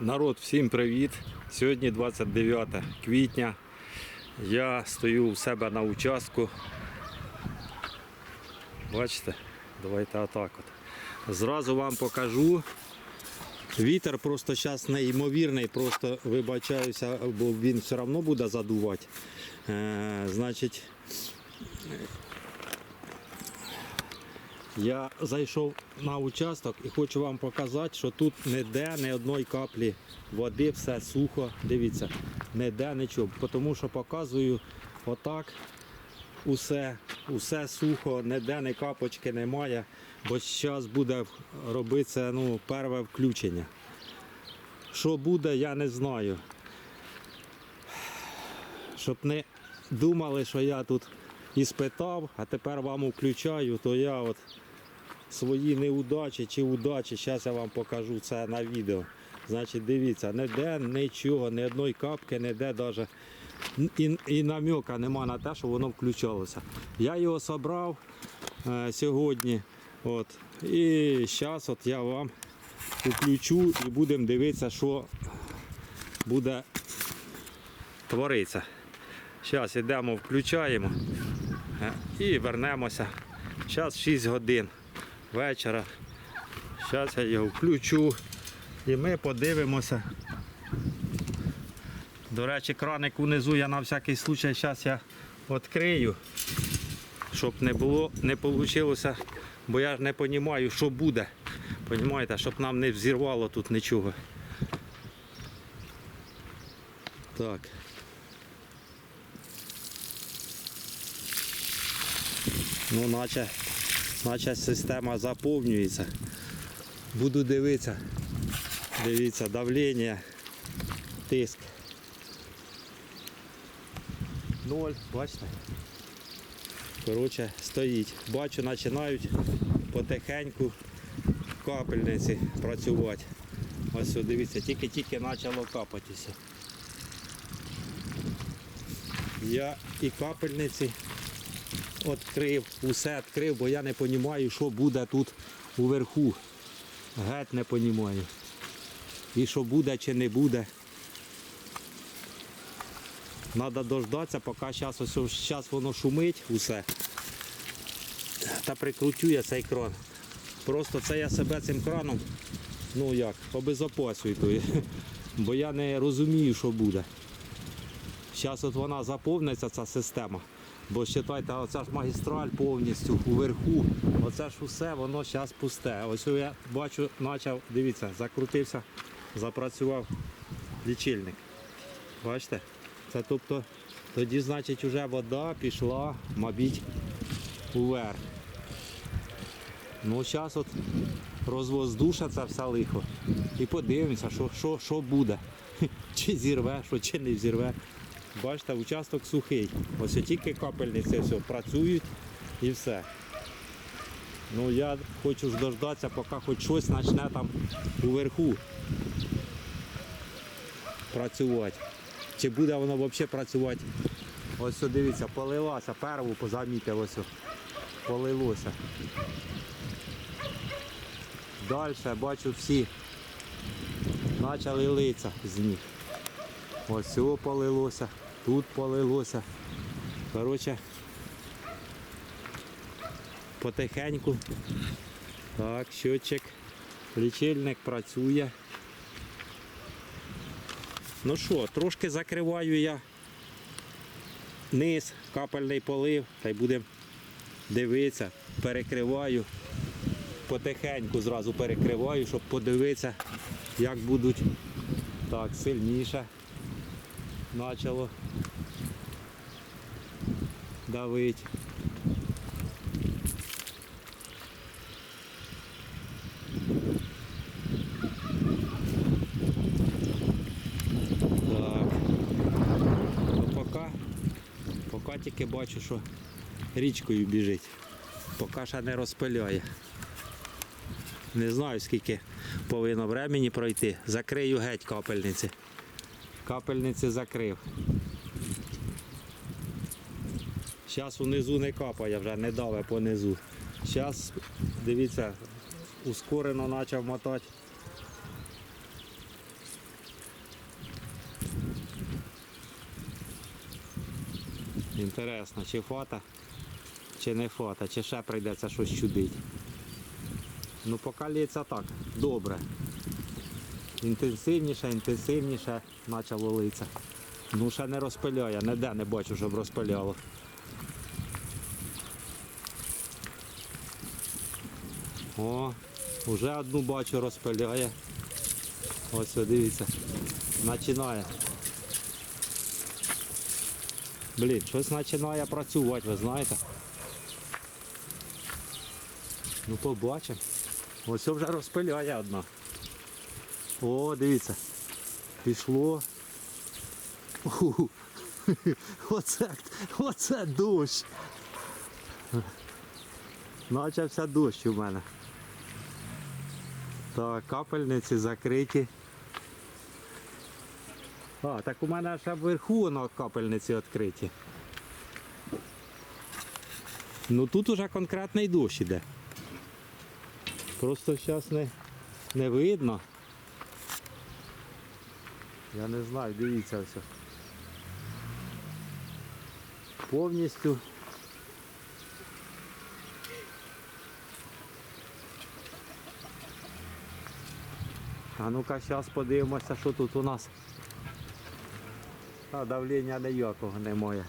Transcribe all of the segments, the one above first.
Народ, всім привіт! Сьогодні 29 квітня. Я стою у себе на участку. Бачите? Давайте отак от. Зразу вам покажу. Вітер просто зараз неймовірний, просто вибачаюся, бо він все одно буде задувати. Е, значить, я зайшов на участок і хочу вам показати, що тут ніде ні одної каплі води, все сухо. Дивіться, ніде нічого. Тому що показую отак. Усе, усе сухо, ніде ні капочки немає, бо зараз буде робитися ну, перше включення. Що буде, я не знаю. Щоб не думали, що я тут і спитав, а тепер вам включаю, то я от свої неудачі чи удачі, зараз я вам покажу це на відео. Значить, дивіться, ніде нічого, ні одної капки, ніде навіть і, і намека нема на те, що воно включалося. Я його зібрав е, сьогодні. От, і зараз от я вам включу і будемо дивитися, що буде творитися. Зараз йдемо, включаємо е, і вернемося. Зараз 6 годин вечора. Зараз я його включу і ми подивимося. До речі, краник унизу я на всякий случай зараз я відкрию, щоб не було, не вийшло, бо я ж не розумію, що буде. Понімаєте, щоб нам не взірвало тут нічого. Так. Ну, наче, наче система заповнюється. Буду дивитися. Дивіться, давлення, тиск. Ноль, бачите? Коротше, стоїть. Бачу, починають потихеньку капельниці працювати. Ось дивіться, тільки-тільки почало капатися. Я і капельниці відкрив, усе відкрив, бо я не розумію, що буде тут уверху. Геть не розумію. І що буде чи не буде. Треба дождатися, поки зараз ось зараз воно шумить усе. Та прикрутю я цей кран. Просто це я себе цим краном, ну як, є. Бо я не розумію, що буде. Зараз от вона заповниться, ця система. Бо вважайте, оця ж магістраль повністю уверху. Оце ж усе, воно зараз пусте. Ось я бачу, почав, дивіться, закрутився, запрацював лічильник. Бачите? Це тобто тоді, значить, вже вода пішла, мабуть, уверх. Ну, зараз от розвоздуша все лихо. І подивимося, що, що, що буде. Чи зірве, що чи не зірве. Бачите, участок сухий. Ось тільки капельниці все працюють і все. Ну я хочу дождатися, поки хоч щось почне там уверху працювати. Чи буде воно взагалі працювати? Ось дивіться, полилася, перву позамітив ось. Полилося. Далі бачу всі почали литися з них. Ось цього полилося, тут полилося. Коротше, потихеньку. Так, щотчик, лічильник працює. Ну що, трошки закриваю я низ, капельний полив, та й будемо дивитися, перекриваю. Потихеньку зразу перекриваю, щоб подивитися, як будуть так сильніше почало давити. Так. Поки, поки тільки бачу, що річкою біжить. Поки ще не розпиляє. Не знаю, скільки повинно времени пройти. Закрию геть капельниці капельниці закрив. Зараз унизу не капає, вже не даве понизу. Зараз, дивіться, ускорено почав мотати. Інтересно, чи фата, чи не фата, чи ще прийдеться щось чудити. Ну поки лється так, добре. Інтенсивніше, інтенсивніше почало литися. Ну ще не розпиляє, ніде не бачу, щоб розпиляло. О, вже одну бачу розпиляє. Ось дивіться. Починає. Блін, щось починає працювати, ви знаєте. Ну побачимо. Ось вже розпиляє одна. О, дивіться. Пішло. Оце, оце дощ. Почався дощ у мене. Так, капельниці закриті. А, так у мене ще вверху воно капельниці відкриті. Ну тут уже конкретний дощ іде. Просто зараз не, не видно. Я не знаю, дивіться все. Повністю. А ну-ка зараз подивимося, що тут у нас. А давлення ніякого немає.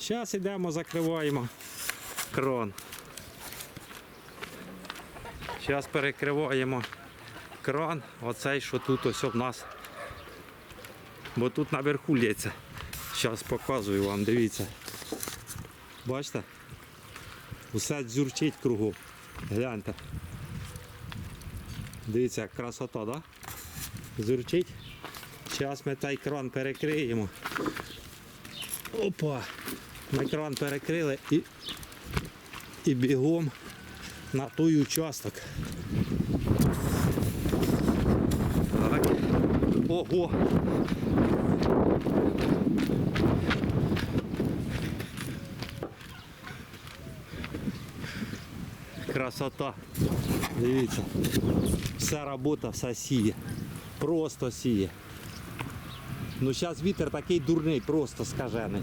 Зараз йдемо, закриваємо кран. Зараз перекриваємо кран, оцей, що тут ось у нас. Бо тут наверху лється. Зараз показую вам, дивіться. Бачите? Усе дзюрчить кругом. Гляньте. Дивіться, як красота, да? Зурчить. Зараз ми той кран перекриємо. Опа! Ми кран перекрили і, і бігом на той участок. Так. Ого! Красота. Дивіться. Вся робота, вся сіє. Просто сіє. Ну зараз вітер такий дурний, просто скажений.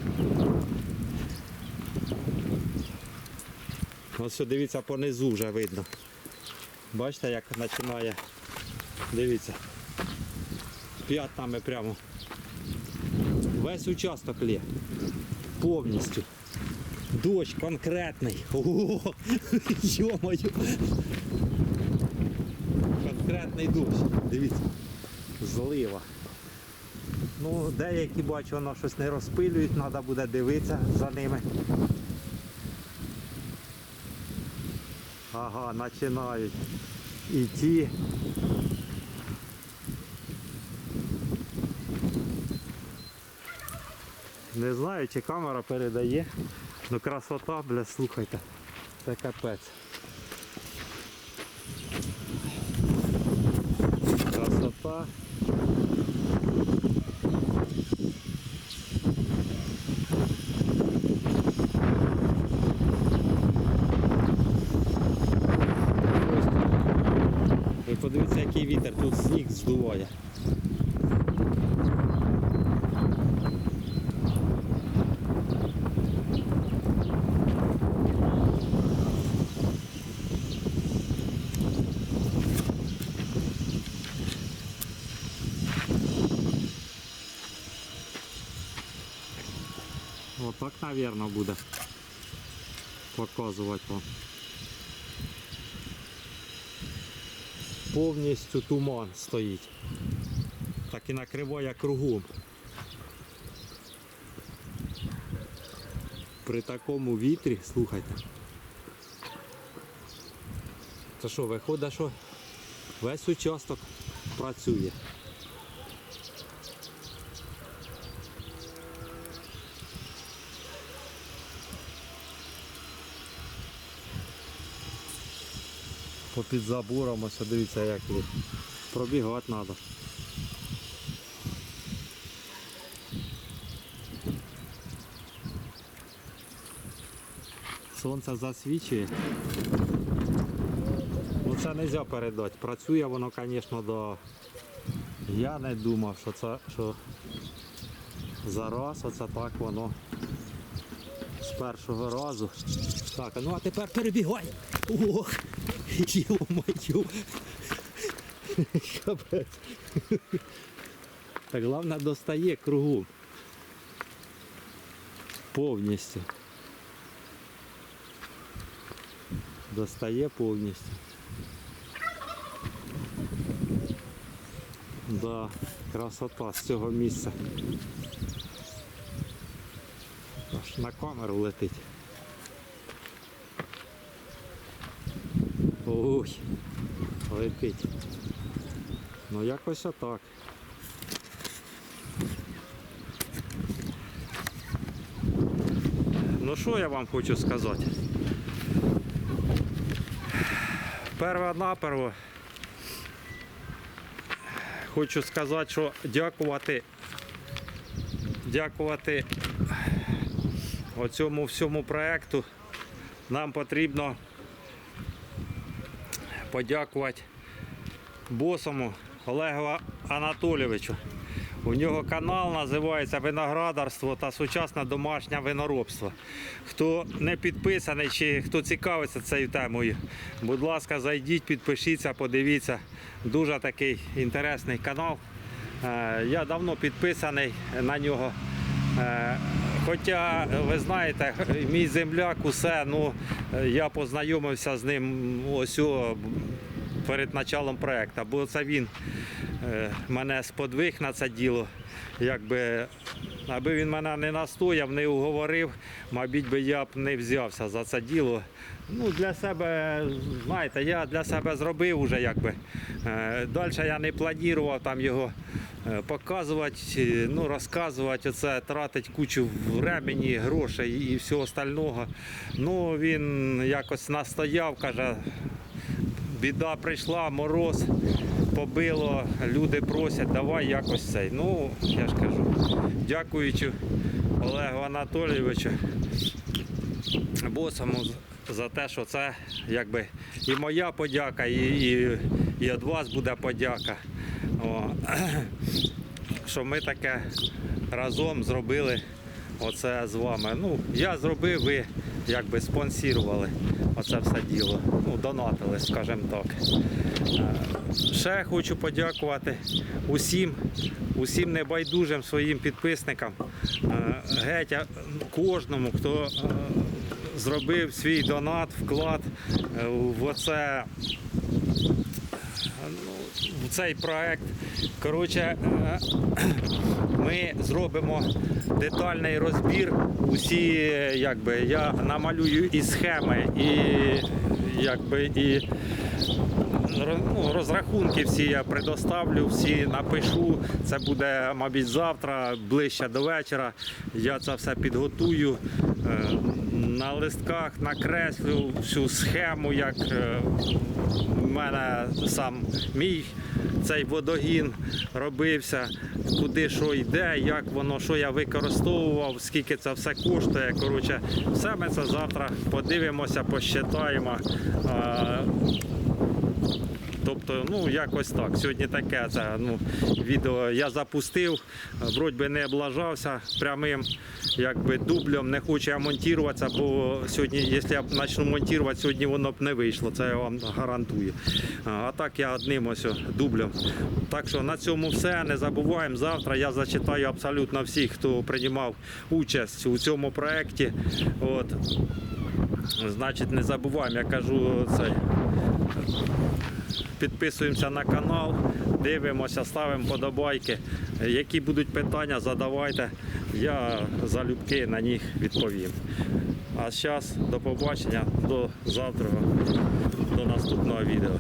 Ось все, дивіться, понизу вже видно. Бачите, як починає. Дивіться. П'ятнами прямо. Весь участок лє. Повністю. Дощ конкретний. О, йо-моє. Конкретний дощ. Дивіться. Злива. Ну, деякі бачу, воно щось не розпилюють, треба буде дивитися за ними. Ага, починають. І ті. Не знаю, чи камера передає. Ну красота, бля, слухайте. Це капець. Красота. Ви подивіться, який вітер, тут сніг здуває. Отак, мабуть, буде показувати вам. Повністю туман стоїть. Так і накриває кругом. При такому вітрі, слухайте. Це що, виходить, що весь участок працює. Попід забором ось дивіться як тут. Пробігати треба. Сонце засвічує. Ну це не можна передати. Працює воно, звісно, до... Я не думав, що це що зараз оце так воно з першого разу. Так, ну а тепер перебігай. Ох, йо-моє. Капець. Так, головне достає кругом. Повністю. Достає повністю. Да, красота з цього місця. Аж на камеру летить. Ой, летить. Ну якось отак. Ну що я вам хочу сказати? Перво-наперво хочу сказати, що дякувати, дякувати оцьому всьому проекту нам потрібно подякувати босому Олегу Анатолійовичу. У нього канал називається Виноградарство та сучасне домашнє виноробство. Хто не підписаний чи хто цікавиться цією темою, будь ласка, зайдіть, підпишіться, подивіться. Дуже такий інтересний канал. Е, Я давно підписаний на нього. Е, Хоча, ви знаєте, мій земляк усе, ну е, я познайомився з ним ось перед началом проекту, бо це він е, мене сподвиг на це діло. Якби, аби він мене не настояв, не уговорив, мабуть би я б не взявся за це діло. Ну, для себе, знаєте, я для себе зробив уже якби. Е, Далі я не планував там його е, показувати, е, ну, розказувати, оце, тратити кучу времени, грошей і всього остального. Ну, він якось настояв, каже, біда прийшла, мороз побило, люди просять, давай якось цей. Ну, я ж кажу, дякуючи Олегу Анатолійовичу, босому за те, що це якби і моя подяка, і, і, і від вас буде подяка. О, що ми таке разом зробили оце з вами. Ну, я зробив, ви якби спонсірували оце все діло. Ну, донатили, скажімо так. Е, Ще хочу подякувати усім, усім небайдужим своїм підписникам, е, геть кожному, хто е, зробив свій донат, вклад в оце цей проект. Коротше, е, ми зробимо детальний розбір. Усі, якби, я намалюю і схеми, і якби і ну, розрахунки всі я предоставлю, всі напишу. Це буде, мабуть, завтра, ближче до вечора. Я це все підготую. Е, На листках накреслю всю схему, як е, в мене сам мій цей водогін робився, куди що йде, як воно, що я використовував, скільки це все коштує. Коротше, все ми це завтра подивимося, посчитаємо. Тобто, ну якось так. Сьогодні таке це ну, відео я запустив, вроді би не облажався прямим якби дублем, не хочу я монтуватися, бо сьогодні, якщо я почну монтувати, сьогодні воно б не вийшло, це я вам гарантую. А так я одним ось дублем. Так що на цьому все. Не забуваємо. Завтра я зачитаю абсолютно всіх, хто приймав участь у цьому проєкті. От. Значить, не забуваємо, я кажу цей. Підписуємося на канал, дивимося, ставимо подобайки. Які будуть питання, задавайте. Я залюбки на них відповім. А зараз до побачення, до завтра, до наступного відео.